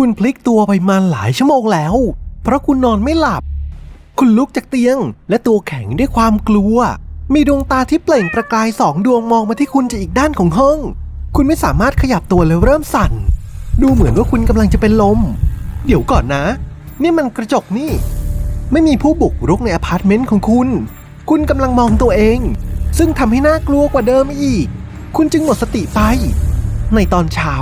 คุณพลิกตัวไปมาหลายชั่วโมงแล้ว เพราะคุณนอนไม่หลับ คุณลุกจากเตียง และตัวแข็งด้วยความกลัว มีดวงตาที่เปล่งประกายสองดวงมองมาที่คุณจากอีกด้านของห้อง คุณไม่สามารถขยับตัวและเริ่มสั่น ดูเหมือนว่าคุณกำลังจะเป็นลม เดี๋ยวก่อนนะ นี่มันกระจกนี่ ไม่มีผู้บุกรุกในอพาร์ตเมนต์ของคุณ คุณกำลังมองตัวเอง ซึ่งทำให้น่ากลัวกว่าเดิมอีก คุณจึงหมดสติไป ในตอนเช้า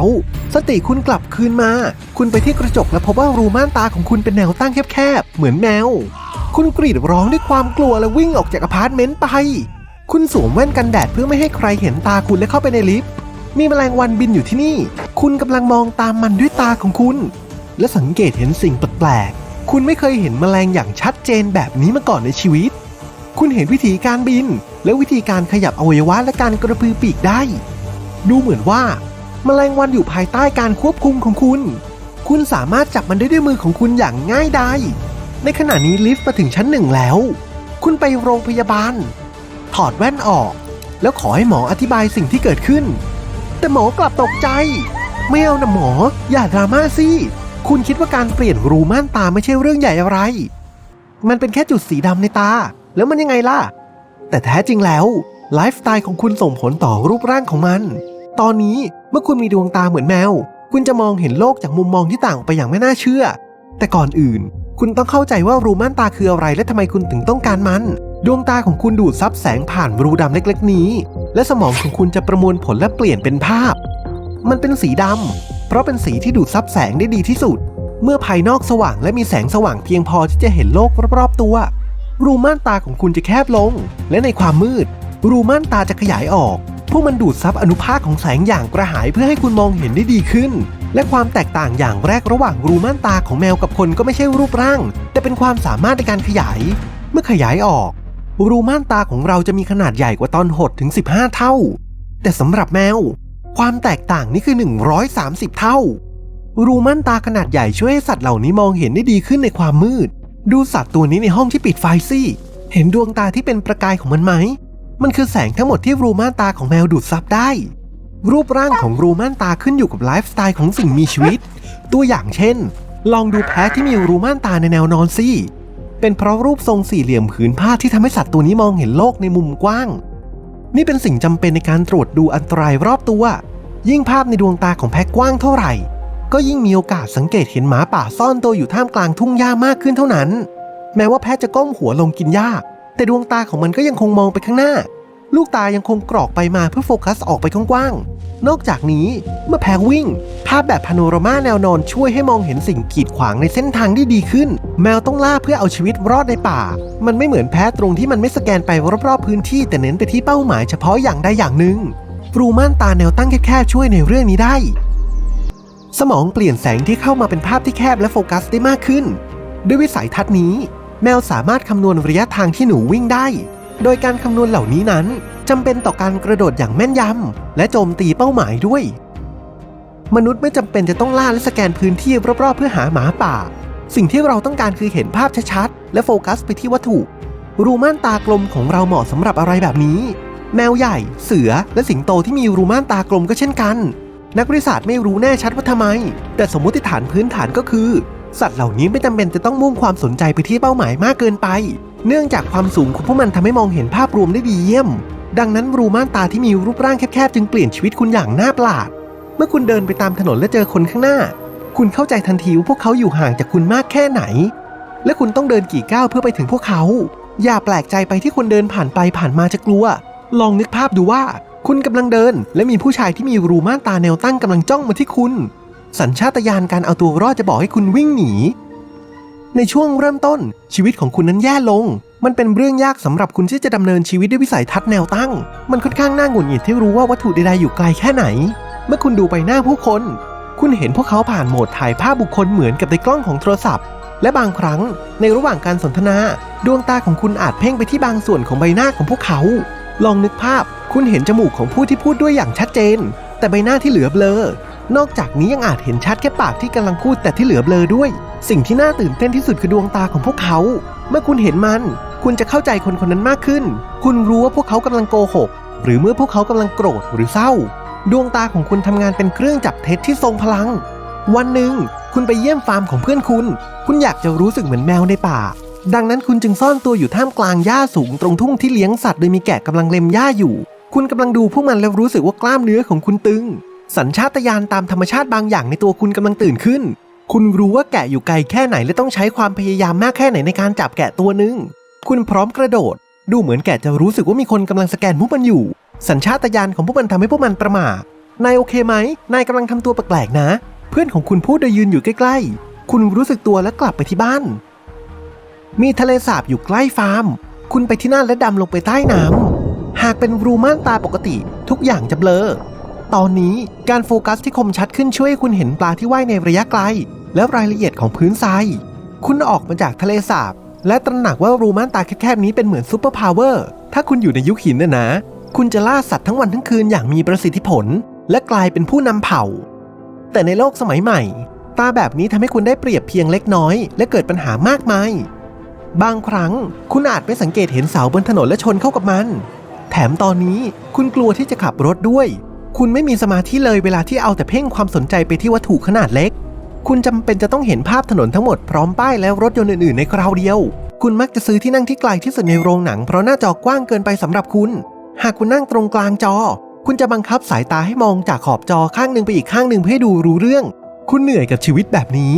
สติคุณกลับคืนมา คุณไปที่กระจกและพบว่ารูม่านตาของคุณเป็นแนวตั้งแคบๆ เหมือนแมว คุณกรีดร้องด้วยความกลัวและวิ่งออกจากอพาร์ตเมนต์ไป คุณสวมแว่นกันแดดเพื่อไม่ให้ใครเห็นตาคุณและเข้าไปในลิฟต์ มีแมลงวันบินอยู่ที่นี่ คุณกำลังมองตามมันด้วยตาของคุณ และสังเกตเห็นสิ่งแปลกๆ คุณไม่เคยเห็นแมลงอย่างชัดเจนแบบนี้มาก่อนในชีวิต คุณเห็นวิธีการบิน และวิธีการขยับอวัยวะและการกระพือปีกได้ ดูเหมือนว่า แมลงวันอยู่ภายใต้การควบคุมของคุณ คุณสามารถจับมันได้ด้วยมือของคุณอย่างง่ายดาย ในขณะนี้ลิฟต์มาถึงชั้นหนึ่งแล้ว คุณไปโรงพยาบาล ถอดแว่นออก แล้วขอให้หมออธิบายสิ่งที่เกิดขึ้น แต่หมอกลับตกใจ ไม่เอานะหมอ อย่าดราม่าสิ คุณคิดว่าการเปลี่ยนรูม่านตาไม่ใช่เรื่องใหญ่อะไร มันเป็นแค่จุดสีดำในตา แล้วมันยังไงล่ะ แต่แท้จริงแล้วไลฟ์สไตล์ของคุณส่งผลต่อรูปร่างของมัน ตอนนี้ เมื่อคุณมีดวงตาเหมือนแมว คุณจะมองเห็นโลกจากมุมมองที่ต่างออกไปอย่างไม่น่าเชื่อ แต่ก่อนอื่น คุณต้องเข้าใจว่ารูม่านตาคืออะไรและทำไมคุณถึงต้องการมัน ดวงตาของคุณดูดซับแสงผ่านรูดำเล็กๆ นี้ และสมองของคุณจะประมวลผลและเปลี่ยนเป็นภาพ มันเป็นสีดำเพราะเป็นสีที่ดูดซับแสงได้ดีที่สุด เมื่อภายนอกสว่างและมีแสงสว่างเพียงพอที่จะเห็นโลกรอบๆตัว รูม่านตาของคุณจะแคบลง และในความมืด รูม่านตาจะขยายออกพวกมันดูดซับอนุภาคของแสงอย่างกระหายเพื่อให้คุณมองเห็นได้ดีขึ้น และความแตกต่างอย่างแรกระหว่างรูม่านตาของแมวกับคนก็ไม่ใช่รูปร่าง แต่เป็นความสามารถในการขยาย เมื่อขยายออก รูม่านตาของเราจะมีขนาดใหญ่กว่าตอนหดถึง 15 เท่า แต่สำหรับแมว ความแตกต่างนี่คือ 130 เท่า รูม่านตาขนาดใหญ่ช่วยให้สัตว์เหล่านี้มองเห็นได้ดีขึ้นในความมืด ดูสัตว์ตัวนี้ในห้องที่ปิดไฟสิเห็นดวงตาที่เป็นประกายของมันไหม มันคือแสงทั้งหมดที่รูม่านตาของแมวดูดซับได้ รูปร่างของรูม่านตาขึ้นอยู่กับไลฟ์สไตล์ของสิ่งมีชีวิต ตัวอย่างเช่น ลองดูแพะที่มีรูม่านตาในแนวนอนสิเป็นเพราะรูปทรงสี่เหลี่ยมผืนผ้าที่ทำให้สัตว์ตัวนี้มองเห็นโลกในมุมกว้าง นี่เป็นสิ่งจำเป็นในการตรวจดูอันตรายรอบตัว ยิ่งภาพในดวงตาของแพะกว้างเท่าไหร่ ก็ยิ่งมีโอกาสสังเกตเห็นหมาป่าซ่อนตัวอยู่ท่ามกลางทุ่งหญ้ามากขึ้นเท่านั้น แม้ว่าแพะจะก้มหัวลงกินหญ้า แต่ดวงตาของมันก็ยังคงมองไปข้างหน้า ลูกตายังคงกรอกไปมาเพื่อโฟกัสออกไปกว้างๆ นอกจากนี้เมื่อแพะวิ่ง ภาพแบบพาโนรามาแนวนอนช่วยให้มองเห็นสิ่งกีดขวางในเส้นทางที่ดีขึ้น แมวต้องล่าเพื่อเอาชีวิตรอดในป่า มันไม่เหมือนแพะตรงที่มันไม่สแกนไปรอบๆพื้นที่แต่เน้นไปที่เป้าหมายเฉพาะอย่างใดอย่างหนึ่งรูม่านตาแนวตั้งแคบๆช่วยในเรื่องนี้ได้ สมองเปลี่ยนแสงที่เข้ามาเป็นภาพที่แคบและโฟกัสได้มากขึ้น ด้วยวิสัยทัศน์นี้ แมวสามารถคำนวณระยะทางที่หนูวิ่งได้ โดยการคำนวณเหล่านี้นั้นจำเป็นต่อการกระโดดอย่างแม่นยำและโจมตีเป้าหมายด้วย มนุษย์ไม่จำเป็นจะต้องล่าและสแกนพื้นที่รอบๆ เพื่อหาหมาป่า สิ่งที่เราต้องการคือเห็นภาพชัดๆ และโฟกัสไปที่วัตถุ รูม่านตากลมของเราเหมาะสำหรับอะไรแบบนี้ แมวใหญ่ เสือ และสิงโตที่มีรูม่านตากลมก็เช่นกัน นักวิทยาศาสตร์ไม่รู้แน่ชัดว่าทำไม แต่สมมติฐานพื้นฐานก็คือ สัตว์เหล่านี้ไม่จำเป็นจะต้องมุ่งความสนใจไปที่เป้าหมายมากเกินไป เนื่องจากความสูงของพวกมันทำให้มองเห็นภาพรวมได้ดีเยี่ยม ดังนั้นรูม่านตาที่มีรูปร่างแคบๆจึงเปลี่ยนชีวิตคุณอย่างน่าประหลาด เมื่อคุณเดินไปตามถนนและเจอคนข้างหน้า คุณเข้าใจทันทีว่าพวกเขาอยู่ห่างจากคุณมากแค่ไหน และคุณต้องเดินกี่ก้าวเพื่อไปถึงพวกเขา อย่าแปลกใจไปที่คนเดินผ่านไปผ่านมาจะกลัว ลองนึกภาพดูว่า คุณกำลังเดิน และมีผู้ชายที่มีรูม่านตาแนวตั้งกำลังจ้องมาที่คุณ สัญชาตญาณการเอาตัวรอดจะบอกให้คุณวิ่งหนี ในช่วงเริ่มต้นชีวิตของคุณนั้นแย่ลง มันเป็นเรื่องยากสำหรับคุณที่จะดำเนินชีวิตด้วยวิสัยทัศน์แนวตั้ง มันค่อนข้างน่าหงุดหงิดที่รู้ว่าวัตถุใดๆอยู่ไกลแค่ไหน เมื่อคุณดูไปหน้าผู้คน คุณเห็นพวกเขาผ่านโหมดถ่ายภาพบุคคลเหมือนกับในกล้องของโทรศัพท์ และบางครั้งในระหว่างการสนทนา ดวงตาของคุณอาจเพ่งไปที่บางส่วนของใบหน้าของพวกเขา ลองนึกภาพ คุณเห็นจมูกของผู้ที่พูดด้วยอย่างชัดเจน แต่ใบหน้าที่เหลือเบลอ นอกจากนี้ยังอาจเห็นชัดแค่ปากที่กำลังพูดแต่ที่เหลือเบลอด้วย สิ่งที่น่าตื่นเต้นที่สุดคือดวงตาของพวกเขา เมื่อคุณเห็นมัน คุณจะเข้าใจคนคนนั้นมากขึ้น คุณรู้ว่าพวกเขากำลังโกหก หรือเมื่อพวกเขากำลังโกรธหรือเศร้า ดวงตาของคุณทำงานเป็นเครื่องจับเท็จที่ทรงพลัง วันหนึ่ง คุณไปเยี่ยมฟาร์มของเพื่อนคุณ คุณอยากจะรู้สึกเหมือนแมวในป่า ดังนั้นคุณจึงซ่อนตัวอยู่ท่ามกลางหญ้าสูงตรงทุ่งที่เลี้ยงสัตว์โดยมีแกะกำลังเล็มหญ้าอยู่ คุณกำลังดูพวกมันแล้วรู้สึกว่ากล้ามเนื้อของคุณตึง สัญชาตญาณตามธรรมชาติบางอย่างในตัวคุณกำลังตื่นขึ้น คุณรู้ว่าแกะอยู่ไกลแค่ไหนและต้องใช้ความพยายามมากแค่ไหนในการจับแกะตัวหนึ่งคุณพร้อมกระโดด ดูเหมือนแกะจะรู้สึกว่ามีคนกำลังสแกนพวกมันอยู่ สัญชาตญาณของพวกมันทำให้พวกมันประหม่านายโอเคไหม นายกำลังทำตัวแปลกๆนะ เพื่อนของคุณพูดโดยยืนอยู่ใกล้ๆ คุณรู้สึกตัวและกลับไปที่บ้าน มีทะเลสาบอยู่ใกล้ฟาร์ม คุณไปที่นั่นและดำลงไปใต้น้ำหากเป็นรูม่านตาปกติ ทุกอย่างจะเบลอ ตอนนี้การโฟกัสที่คมชัดขึ้นช่วยให้คุณเห็นปลาที่ว่ายในระยะไกล และรายละเอียดของพื้นทราย คุณออกมาจากทะเลสาบ และตระหนักว่ารูม่านตาแคบๆนี้เป็นเหมือนซูเปอร์พาวเวอร์ ถ้าคุณอยู่ในยุคหินนะนะ คุณจะล่าสัตว์ทั้งวันทั้งคืนอย่างมีประสิทธิผล และกลายเป็นผู้นำเผ่า แต่ในโลกสมัยใหม่ ตาแบบนี้ทำให้คุณได้เปรียบเพียงเล็กน้อย และเกิดปัญหามากมาย บางครั้งคุณอาจไม่สังเกตเห็นเสาบนถนนและชนเข้ากับมัน แถมตอนนี้คุณกลัวที่จะขับรถด้วย คุณไม่มีสมาธิเลยเวลาที่เอาแต่เพ่งความสนใจไปที่วัตถุขนาดเล็ก คุณจำเป็นจะต้องเห็นภาพถนนทั้งหมดพร้อมป้ายและรถยนต์อื่นๆ ในคราวเดียว คุณมักจะซื้อที่นั่งที่ไกลที่สุดในโรงหนัง เพราะหน้าจอกว้างเกินไปสำหรับคุณ หากคุณนั่งตรงกลางจอ คุณจะบังคับสายตาให้มองจากขอบจอข้างหนึ่งไปอีกข้างหนึ่งเพื่อดูรู้เรื่อง คุณเหนื่อยกับชีวิตแบบนี้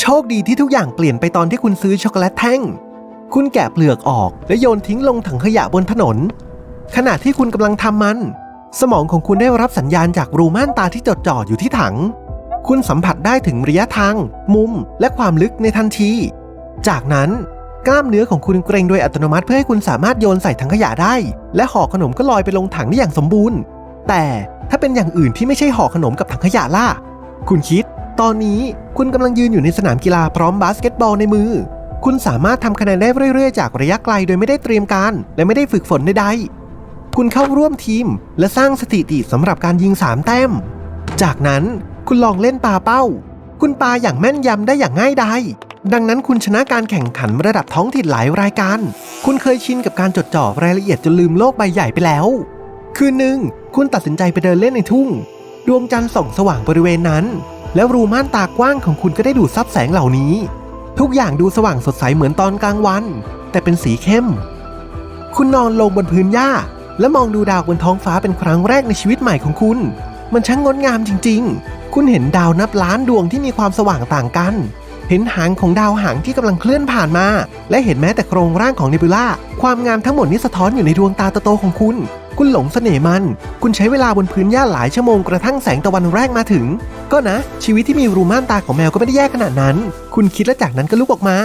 โชคดีที่ทุกอย่างเปลี่ยนไปตอนที่คุณซื้อช็อกโกแลตแท่ง คุณแกะเปลือกออก และโยนทิ้งลงถังขยะบนถนน ขณะที่คุณกำลังทำมัน สมองของคุณได้รับสัญญาณจากรูม่านตาที่จดจ่ออยู่ที่ถัง คุณสัมผัสได้ถึงระยะทาง มุม และความลึกในทันที จากนั้นกล้ามเนื้อของคุณเกรงโดยอัตโนมัติเพื่อให้คุณสามารถโยนใส่ถังขยะได้ และห่อขนมก็ลอยไปลงถังได้อย่างสมบูรณ์ แต่ถ้าเป็นอย่างอื่นที่ไม่ใช่ห่อขนมกับถังขยะล่ะ คุณคิด ตอนนี้คุณกำลังยืนอยู่ในสนามกีฬาพร้อมบาสเกตบอลในมือ คุณสามารถทำคะแนนได้เรื่อยๆ จากระยะไกลโดยไม่ได้เตรียมการ และไม่ได้ฝึกฝนใดๆ คุณเข้าร่วมทีม และสร้างสถิติสำหรับการยิง 3 แต้ม จากนั้นคุณลองเล่นปาเป้า คุณปาอย่างแม่นยำได้อย่างง่ายดายดังนั้นคุณชนะการแข่งขันระดับท้องถิ่นหลายรายการ คุณเคยชินกับการจดจ่อรายละเอียดจนลืมโลกใบใหญ่ไปแล้ว คืนหนึ่งคุณตัดสินใจไปเดินเล่นในทุ่ง ดวงจันทร์ส่องสว่างบริเวณนั้น แล้วรูม่านตากว้างของคุณก็ได้ดูดซับแสงเหล่านี้ ทุกอย่างดูสว่างสดใสเหมือนตอนกลางวัน แต่เป็นสีเข้ม คุณนอนลงบนพื้นหญ้า และมองดูดาวบนท้องฟ้าเป็นครั้งแรกในชีวิตใหม่ของคุณ มันช่างงดงามจริง ๆ คุณเห็นดาวนับล้านดวงที่มีความสว่างต่างกัน เห็นหางของดาวหางที่กำลังเคลื่อนผ่านมา และเห็นแม้แต่โครงร่างของเนบิวล่า ความงามทั้งหมดนี้สะท้อนอยู่ในดวงตาโตๆของคุณ คุณหลงเสน่ห์มัน คุณใช้เวลาบนพื้นหญ้าหลายชั่วโมงกระทั่งแสงตะวันแรกมาถึง ก็นะ ชีวิตที่มีรูม่านตาของแมวก็ไม่ได้แย่ขนาดนั้น คุณคิดและจากนั้นก็ลุกออกมา